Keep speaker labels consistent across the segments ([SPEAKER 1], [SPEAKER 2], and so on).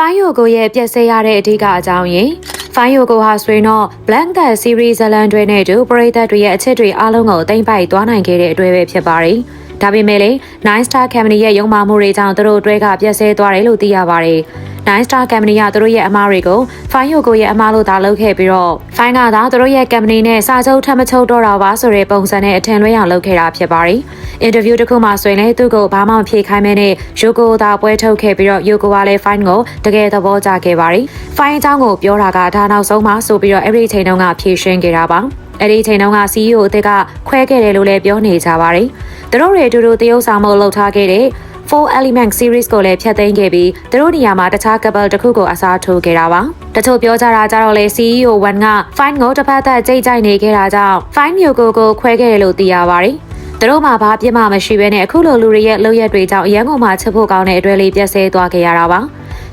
[SPEAKER 1] ဖိုင်ယိုကိုရဲ့ပြက်စဲရတဲ့အဓိကအကြောင်းရင်းဖိုင်ယိုကိုဟာဆိုရင်တော့ Blank the Series ဇလန်တွေနဲ့အတူပရိသတ်တွေရဲ့အချက်တွေအားလုံးကိုတင်ပိုက်သွားနိုင်ခဲ့တဲ့အတွေ့ပဲဖြစ်ပါတယ်။ ဒါပေမဲ့လည်း Nine Star Company ရဲ့ရုံမာမှုတွေကြောင့်သူတို့အတွဲကပြက်စဲသွားတယ်လို့သိရပါတယ်။ Nine Star Company ကသူတို့ရဲ့အမားတွေကိုဖိုင်ယိုကိုရဲ့အမားလို့သာလုပ်ခဲ့ပြီးတော့ဖိုင်ကသာသူတို့ရဲ့ company နဲ့စာချုပ်ထပ်မချုပ်တော့တာပါဆိုတဲ့ပုံစံနဲ့အထင်လွဲအောင်လုပ်ခဲ့တာဖြစ်ပါတယ်။ interview တစ်ခုမှဆိုရင်လည်းသူ့ကိုဘာမှမဖြေခိုင်းမဲနဲ့ယိုကိုသာပွဲထုတ်ခဲ့ပြီးတော့ယိုကိုကလည်း fine ကိုတကယ်သဘောကျခဲ့ပါတယ်။ fine အကြောင်းကိုပြောတာကဒါနောက်ဆုံးမှဆိုပြီးတော့အဲ့ဒီအချိန်တုန်းကဖြေရှင်းခဲ့တာပါ။ အဲ့ဒီအချိန်တုန်းက CEO အသစ်ကခွဲခဲ့တယ်လို့လည်းပြောနေကြပါတယ်။သူတို့တွေအတူတူတရုပ်ဆောင်မှုလှုပ်ထားခဲ့တဲ့4 element series ကိုလည်းဖျက်သိမ်းခဲ့ပြီးသူတို့နေရာမှာတခြား couple တစ်ခုကိုအစားထိုးခဲ့တာပါတချို့ပြောကြတာကြတော့လေ CEO 1က fine ကိုတစ်ဖက်သက်ကြိတ်ကြိုက်နေခဲ့တာကြောင့် fine မျိုးကိုကိုခွဲခဲ့တယ်လို့သိရပါတယ်သူတို့မှဘာပြစ်မှမရှိဘဲနဲ့အခုလိုလူတွေရဲ့လုပ်ရက်တွေကြောင့်အရန်ကုန်မှာချက်ဖို့ကောင်းတဲ့အတွက်လေးပြက်ဆဲသွားခဲ့ရတာပါ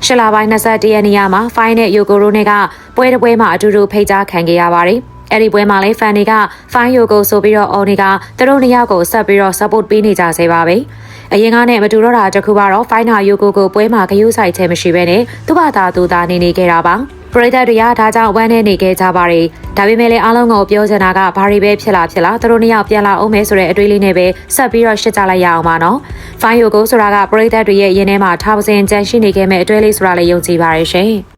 [SPEAKER 1] ရှလပိုင်း21ရက်နေ့မှာ fine နဲ့ Yoko တို့နဲ့ကပွဲတစ်ပွဲမှာအတူတူဖိတ်ကြားခံခဲ့ရပါတယ် အဲ့ဒီပွဲမှာလည်းဖန်တွေက fine yogo ဆိုပြီးတော့အော်နေကသူတို့နှစ်ယောက်ကိုဆက်ပြီးတော့ support ပေးနေကြစေပါပဲအရင်ကနဲ့မတူတော့တာတခုကတော့ fine ဟာ yogo ကိုပွဲမှာဂရုစိုက်ခြင်းမရှိဘဲနဲ့သူ့ဘာသာသူသာနေနေခဲ့တာပါပရိသတ်တွေကဒါကြောင့်ဝမ်းနေနေခဲ့ကြပါတယ်ဒါပေမဲ့လည်းအားလုံးကိုပြောချင်တာကဘာတွေပဲဖြစ်လာဖြစ်လာသူတို့နှစ်ယောက်ပြန်လာအောင်မဲဆိုတဲ့အတွေးလေးနဲ့ပဲဆက်ပြီးတော့ရှင်းကြလိုက်ရအောင်ပါနော်။ Fine Yogo ဆိုတာကပရိသတ်တွေရဲ့ရင်းထဲမှာထားပစင်ကြန့်ရှိနေခဲ့မဲ့အတွေးလေးဆိုတာလည်းယုံကြည်ပါတယ်ရှင်။